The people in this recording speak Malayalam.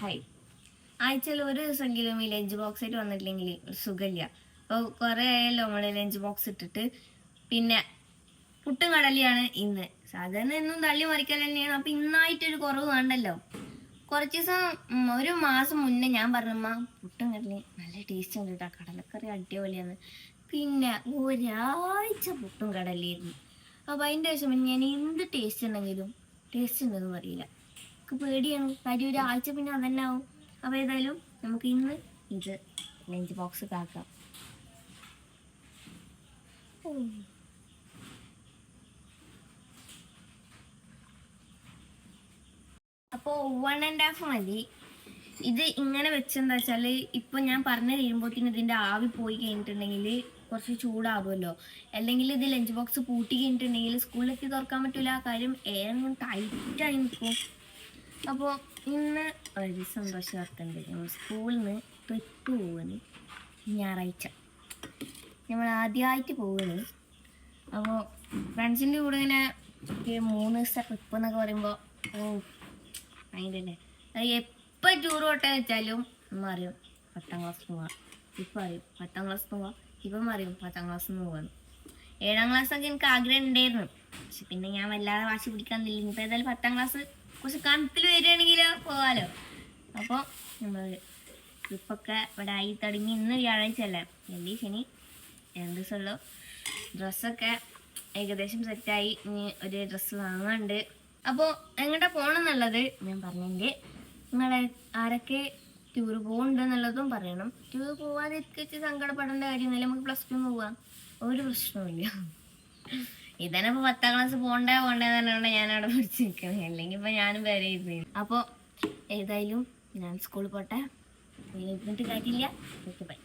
ഹായ് ആഴ്ചയിൽ ഒരു ദിവസമെങ്കിലും ഈ ലഞ്ച് ബോക്സ് ആയിട്ട് വന്നിട്ടില്ലെങ്കിൽ സുഖമില്ല. അപ്പോൾ കുറേ ആയല്ലോ നമ്മൾ ലഞ്ച് ബോക്സ് ഇട്ടിട്ട്. പിന്നെ പുട്ടും കടലിയാണ് ഇന്ന്. സാധാരണ എന്നും തള്ളി മറിക്കൽ തന്നെയാണ്. അപ്പം ഇന്നായിട്ടൊരു കുറവ് വേണ്ടല്ലോ കുറച്ച് ദിവസം ഒരു മാസം മുന്നേ ഞാൻ പറഞ്ഞമ്മ പുട്ടും കടലി നല്ല ടേസ്റ്റ് ഉണ്ട് കേട്ടോ കടലക്കറി അടിപൊളിയാണ്. പിന്നെ ഒരാഴ്ച പുട്ടും കടലയായിരുന്നു അപ്പോൾ അതിന്റെ ശേഷം ഞാൻ എന്ത് ടേസ്റ്റ് ഉണ്ടെങ്കിലും ടേസ്റ്റ് ഉണ്ടെന്ന് പറയില്ല. എനിക്ക് പേടിയാണ്. കാര്യം ഒരാഴ്ച പിന്നെ അതന്നെ ആവും. അപ്പോൾ ഏതായാലും നമുക്ക് ഇന്ന് ഇത് ലഞ്ച് ബോക്സ് കാക്കാം. അപ്പോൾ വൺ ആൻഡ് ഹാഫ് മതി. ഇത് ഇങ്ങനെ വെച്ചെന്താ വെച്ചാൽ ഇപ്പൊ ഞാൻ പറഞ്ഞു തീരുമ്പോഴത്തേക്കും ഇതിന്റെ ആവി പോയി കഴിഞ്ഞിട്ടുണ്ടെങ്കിൽ കുറച്ച് ചൂടാവുമല്ലോ. അല്ലെങ്കിൽ ഇത് ലഞ്ച് ബോക്സ് പൂട്ടി കഴിഞ്ഞിട്ടുണ്ടെങ്കിൽ സ്കൂളിലേക്ക് തുറക്കാൻ പറ്റൂല. കാര്യം ഏതെങ്കിലും ടൈറ്റായി നിൽക്കും. അപ്പോൾ ഇന്ന് ഒരു സന്തോഷ വാർത്തയുണ്ട് നമ്മൾ സ്കൂളിൽ നിന്ന് ട്രിപ്പ് പോവാണ് ഞായറാഴ്ച. നമ്മൾ ആദ്യമായിട്ട് പോവുകയാണ്. അപ്പോൾ ഫ്രണ്ട്സിന്റെ കൂടെ ഇങ്ങനെ മൂന്ന് ദിവസത്തെ ട്രിപ്പ് എന്നൊക്കെ പറയുമ്പോൾ ഓ അതിന്റെ അത് എപ്പോൾ ടൂർ പോട്ടെ വെച്ചാലും അമ്മ അറിയും പത്താം ക്ലാസ് പോവാം. ഇപ്പം അറിയും പത്താം ക്ലാസ് പോവാം. ഇപ്പം അറിയും പത്താം ക്ലാസ് നിന്ന് ഏഴാം ക്ലാസ് ഒക്കെ എനിക്ക് ആഗ്രഹം ഉണ്ടായിരുന്നു. പക്ഷെ പിന്നെ ഞാൻ വല്ലാതെ വാശി പിടിക്കാൻ ഇപ്പം ഏതായാലും പത്താം ക്ലാസ് കുറച്ച് കണത്തിൽ വരികയാണെങ്കിൽ പോവാലോ അപ്പോൾ നമ്മൾ ട്രിപ്പൊക്കെ ഇവിടെ ആയി തുടങ്ങി ഇന്ന് വ്യാഴാഴ്ച അല്ലേ? വെള്ളി ശനി രണ്ട് ദിവസമുള്ളൂ ഡ്രസ്സൊക്കെ ഏകദേശം സെറ്റായി ഇനി ഒരു ഡ്രസ്സ് വാങ്ങാണ്ട് അപ്പോൾ എങ്ങോട്ടാ പോകണമെന്നുള്ളത് ഞാൻ പറഞ്ഞെങ്കിൽ നിങ്ങളെ ആരൊക്കെ ടൂർ പോകുന്നുണ്ട് എന്നുള്ളതും പറയണം. ടൂർ പോവാതിരിച്ച് സങ്കടപ്പെടേണ്ട കാര്യമൊന്നുമില്ല. നമുക്ക് പ്ലസ് ടു പോവാം. ഒരു പ്രശ്നവുമില്ല. ഇതന്നെ ഇപ്പൊ പത്താം ക്ലാസ് പോണ്ടേ പോണ്ടേ തന്നെ ഞാൻ അവിടെ പഠിച്ചിരിക്കുന്നത് അല്ലെങ്കിൽ ഇപ്പൊ ഞാനും വേറെ ഇരുന്നു അപ്പോൾ ഏതായാലും ഞാൻ സ്കൂളിൽ പോട്ടെ. ഇരുന്നിട്ട് കാര്യമില്ല. ബൈ